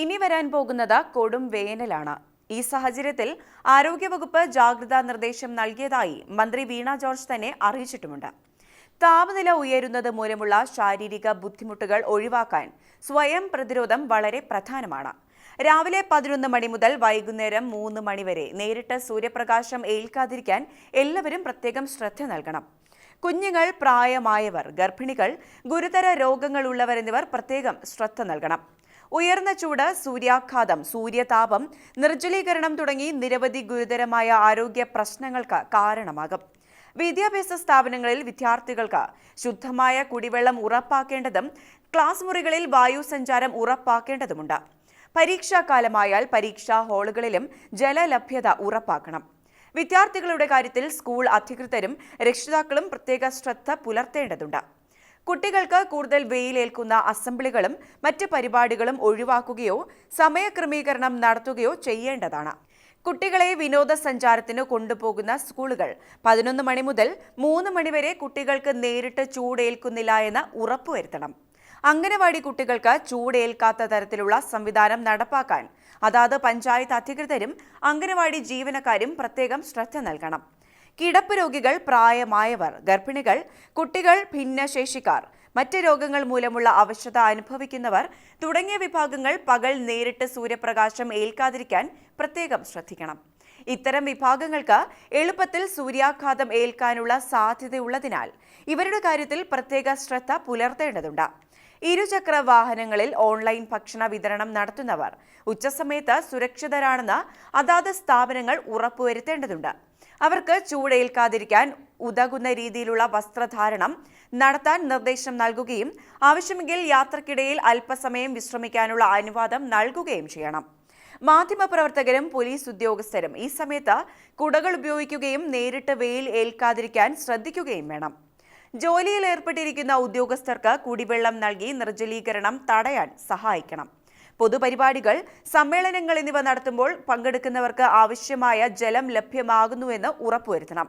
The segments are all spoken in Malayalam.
ഇനി വരാൻ പോകുന്നത് കൊടും വേനലാണ്. ഈ സാഹചര്യത്തിൽ ആരോഗ്യവകുപ്പ് ജാഗ്രതാ നിർദ്ദേശം നൽകിയതായി മന്ത്രി വീണ ജോർജ് തന്നെ അറിയിച്ചിട്ടുമുണ്ട്. താപനില ഉയരുന്നത് മൂലമുള്ള ശാരീരിക ബുദ്ധിമുട്ടുകൾ ഒഴിവാക്കാൻ സ്വയം പ്രതിരോധം വളരെ പ്രധാനമാണ്. രാവിലെ പതിനൊന്ന് മണി മുതൽ വൈകുന്നേരം മൂന്ന് മണി വരെ നേരിട്ട് സൂര്യപ്രകാശം ഏൽക്കാതിരിക്കാൻ എല്ലാവരും പ്രത്യേകം ശ്രദ്ധ നൽകണം. കുഞ്ഞുങ്ങൾ പ്രായമായവർ ഗർഭിണികൾ ഗുരുതര രോഗങ്ങളുള്ളവർ എന്നിവർ പ്രത്യേകം ശ്രദ്ധ നൽകണം. ഉയർന്ന ചൂട് സൂര്യാഘാതം സൂര്യതാപം നിർജലീകരണം തുടങ്ങി നിരവധി ഗുരുതരമായ ആരോഗ്യ പ്രശ്നങ്ങൾക്ക് കാരണമാകും. വിദ്യാഭ്യാസ സ്ഥാപനങ്ങളിൽ വിദ്യാർത്ഥികൾക്ക് ശുദ്ധമായ കുടിവെള്ളം ഉറപ്പാക്കേണ്ടതും ക്ലാസ് മുറികളിൽ വായു സഞ്ചാരം ഉറപ്പാക്കേണ്ടതുമുണ്ട്. പരീക്ഷാകാലമായാൽ പരീക്ഷാ ഹാളുകളിലും ജലലഭ്യത ഉറപ്പാക്കണം. വിദ്യാർത്ഥികളുടെ കാര്യത്തിൽ സ്കൂൾ അധികൃതരും രക്ഷിതാക്കളും പ്രത്യേക ശ്രദ്ധ പുലർത്തേണ്ടതുണ്ട്. കുട്ടികൾക്ക് കൂടുതൽ വെയിലേൽക്കുന്ന അസംബ്ലികളും മറ്റ് പരിപാടികളും ഒഴിവാക്കുകയോ സമയക്രമീകരണം നടത്തുകയോ ചെയ്യേണ്ടതാണ്. കുട്ടികളെ വിനോദസഞ്ചാരത്തിന് കൊണ്ടുപോകുന്ന സ്കൂളുകൾ പതിനൊന്ന് മണി മുതൽ മൂന്ന് മണിവരെ കുട്ടികൾക്ക് നേരിട്ട് ചൂടേൽക്കുന്നില്ല എന്ന് ഉറപ്പുവരുത്തണം. അംഗനവാടി കുട്ടികൾക്ക് ചൂടേൽക്കാത്ത തരത്തിലുള്ള സംവിധാനം നടപ്പാക്കാൻ അതാത് പഞ്ചായത്ത് അധികൃതരും അംഗനവാടി ജീവനക്കാരും പ്രത്യേകം ശ്രദ്ധ നൽകണം. കിടപ്പ് രോഗികൾ പ്രായമായവർ ഗർഭിണികൾ കുട്ടികൾ ഭിന്നശേഷിക്കാർ മറ്റ് രോഗങ്ങൾ മൂലമുള്ള അവശത അനുഭവിക്കുന്നവർ തുടങ്ങിയ വിഭാഗങ്ങൾ പകൽ നേരിട്ട് സൂര്യപ്രകാശം ഏൽക്കാതിരിക്കാൻ പ്രത്യേകം ശ്രദ്ധിക്കണം. ഇത്തരം വിഭാഗങ്ങൾക്ക് എളുപ്പത്തിൽ സൂര്യാഘാതം ഏൽക്കാനുള്ള സാധ്യതയുള്ളതിനാൽ ഇവരുടെ കാര്യത്തിൽ പ്രത്യേക ശ്രദ്ധ പുലർത്തേണ്ടതുണ്ട്. ഇരുചക്ര വാഹനങ്ങളിൽ ഓൺലൈൻ ഭക്ഷണ വിതരണം നടത്തുന്നവർ ഉച്ചസമയത്ത് സുരക്ഷിതരാണെന്ന് അതാത് സ്ഥാപനങ്ങൾ ഉറപ്പുവരുത്തേണ്ടതുണ്ട്. അവർക്ക് ചൂടേൽക്കാതിരിക്കാൻ ഉതകുന്ന രീതിയിലുള്ള വസ്ത്രധാരണം നടത്താൻ നിർദ്ദേശം നൽകുകയും ആവശ്യമെങ്കിൽ യാത്രക്കിടയിൽ അല്പസമയം വിശ്രമിക്കാനുള്ള അനുവാദം നൽകുകയും ചെയ്യണം. മാധ്യമപ്രവർത്തകരും പോലീസ് ഉദ്യോഗസ്ഥരും ഈ സമയത്ത് കുടകൾ ഉപയോഗിക്കുകയും നേരിട്ട് വെയിൽ ഏൽക്കാതിരിക്കാൻ ശ്രദ്ധിക്കുകയും വേണം. ജോലിയിൽ ഏർപ്പെട്ടിരിക്കുന്ന ഉദ്യോഗസ്ഥർക്ക് കുടിവെള്ളം നൽകി നിർജലീകരണം തടയാൻ സഹായിക്കണം. പൊതുപരിപാടികൾ സമ്മേളനങ്ങൾ എന്നിവ നടത്തുമ്പോൾ പങ്കെടുക്കുന്നവർക്ക് ആവശ്യമായ ജലം ലഭ്യമാകുന്നുവെന്ന് ഉറപ്പുവരുത്തണം.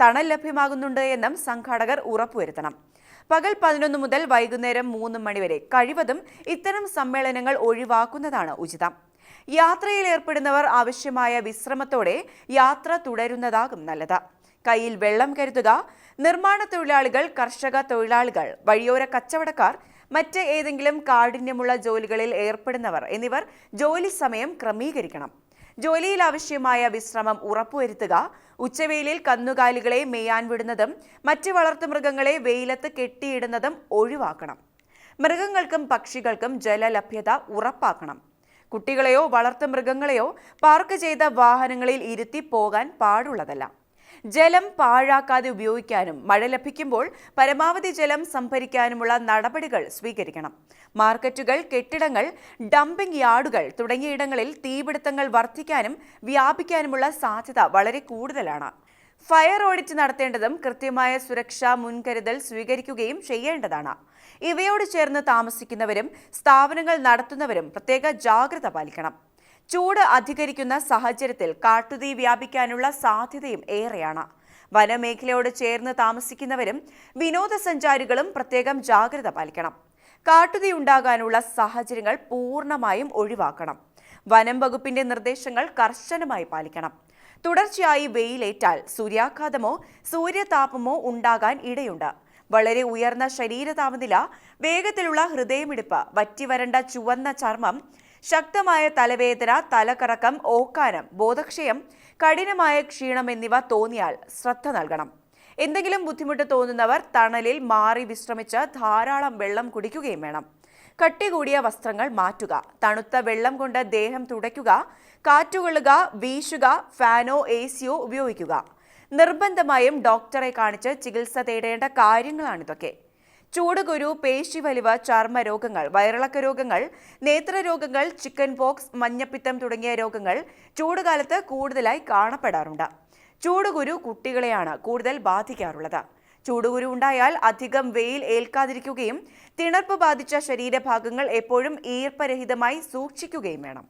തണൽ ലഭ്യമാകുന്നുണ്ട് എന്നും സംഘാടകർ ഉറപ്പുവരുത്തണം. പകൽ പതിനൊന്ന് മുതൽ വൈകുന്നേരം മൂന്ന് മണിവരെ കഴിവതും ഇത്തരം സമ്മേളനങ്ങൾ ഒഴിവാക്കുന്നതാണ് ഉചിതം. യാത്രയിൽ ഏർപ്പെടുന്നവർ ആവശ്യമായ വിശ്രമത്തോടെ യാത്ര തുടരുന്നതാകും നല്ലത്. കയ്യിൽ വെള്ളം കരുതുക. നിർമ്മാണ തൊഴിലാളികൾ കർഷക തൊഴിലാളികൾ വഴിയോര കച്ചവടക്കാർ മറ്റ് ഏതെങ്കിലും കാഠിന്യമുള്ള ജോലികളിൽ ഏർപ്പെടുന്നവർ എന്നിവർ ജോലി സമയം ക്രമീകരിക്കണം. ജോലിയിൽ ആവശ്യമായ വിശ്രമം ഉറപ്പുവരുത്തുക. ഉച്ചവെയിലിൽ കന്നുകാലികളെ മേയാൻ വിടുന്നതും മറ്റ് വളർത്തുമൃഗങ്ങളെ വെയിലത്ത് കെട്ടിയിടുന്നതും ഒഴിവാക്കണം. മൃഗങ്ങൾക്കും പക്ഷികൾക്കും ജലലഭ്യത ഉറപ്പാക്കണം. കുട്ടികളെയോ വളർത്തുമൃഗങ്ങളെയോ പാർക്ക് ചെയ്ത വാഹനങ്ങളിൽ ഇരുത്തി പോകാൻ പാടുള്ളതല്ല. ജലം പാഴാക്കാതെ ഉപയോഗിക്കാനും മഴ ലഭിക്കുമ്പോൾ പരമാവധി ജലം സംഭരിക്കാനുമുള്ള നടപടികൾ സ്വീകരിക്കണം. മാർക്കറ്റുകൾ കെട്ടിടങ്ങൾ ഡംപിംഗ് യാർഡുകൾ തുടങ്ങിയിടങ്ങളിൽ തീപിടുത്തങ്ങൾ വർദ്ധിക്കാനും വ്യാപിക്കാനുമുള്ള സാധ്യത വളരെ കൂടുതലാണ്. ഫയർ ഓഡിറ്റ് നടത്തേണ്ടതും കൃത്യമായ സുരക്ഷാ മുൻകരുതൽ സ്വീകരിക്കുകയും ചെയ്യേണ്ടതാണ്. ഇവയോട് ചേർന്ന് താമസിക്കുന്നവരും സ്ഥാപനങ്ങൾ നടത്തുന്നവരും പ്രത്യേക ജാഗ്രത പാലിക്കണം. ചൂട് അധികരിക്കുന്ന സാഹചര്യത്തിൽ കാട്ടുതീ വ്യാപിക്കാനുള്ള സാധ്യതയും ഏറെയാണ്. വനമേഖലയോട് ചേർന്ന് താമസിക്കുന്നവരും വിനോദസഞ്ചാരികളും പ്രത്യേകം ജാഗ്രത പാലിക്കണം. കാട്ടുതീ ഉണ്ടാകാനുള്ള സാഹചര്യങ്ങൾ പൂർണമായും ഒഴിവാക്കണം. വനം വകുപ്പിന്റെ നിർദ്ദേശങ്ങൾ കർശനമായി പാലിക്കണം. തുടർച്ചയായി വെയിലേറ്റാൽ സൂര്യാഘാതമോ സൂര്യതാപമോ ഉണ്ടാകാൻ ഇടയുണ്ട്. വളരെ ഉയർന്ന ശരീര താപനില വേഗത്തിലുള്ള ഹൃദയമിടിപ്പ് വറ്റിവരണ്ട ചുവന്ന ചർമ്മം ശക്തമായ തലവേദന തലകറക്കം ഓക്കാനം ബോധക്ഷയം കഠിനമായ ക്ഷീണം എന്നിവ തോന്നിയാൽ ശ്രദ്ധ നൽകണം. എന്തെങ്കിലും ബുദ്ധിമുട്ട് തോന്നുന്നവർ തണലിൽ മാറി വിശ്രമിച്ച് ധാരാളം വെള്ളം കുടിക്കുകയും വേണം. കട്ടി കൂടിയ വസ്ത്രങ്ങൾ മാറ്റുക തണുത്ത വെള്ളം കൊണ്ട് ദേഹം തുടയ്ക്കുക കാറ്റുകൊള്ളുക വീശുക ഫാനോ എ സിയോ ഉപയോഗിക്കുക. നിർബന്ധമായും ഡോക്ടറെ കാണിച്ച് ചികിത്സ തേടേണ്ട കാര്യങ്ങളാണിതൊക്കെ. ചൂടുകുരു പേശിവലിവ് ചർമ്മ രോഗങ്ങൾ വയറിളക്ക രോഗങ്ങൾ നേത്രരോഗങ്ങൾ ചിക്കൻ പോക്സ് മഞ്ഞപ്പിത്തം തുടങ്ങിയ രോഗങ്ങൾ ചൂടുകാലത്ത് കൂടുതലായി കാണപ്പെടാറുണ്ട്. ചൂടുകുരു കുട്ടികളെയാണ് കൂടുതൽ ബാധിക്കാറുള്ളത്. ചൂടുകുരു ഉണ്ടായാൽ അധികം വെയിൽ ഏൽക്കാതിരിക്കുകയും തിണർപ്പ് ബാധിച്ച ശരീരഭാഗങ്ങൾ എപ്പോഴും ഈർപ്പരഹിതമായി സൂക്ഷിക്കുകയും വേണം.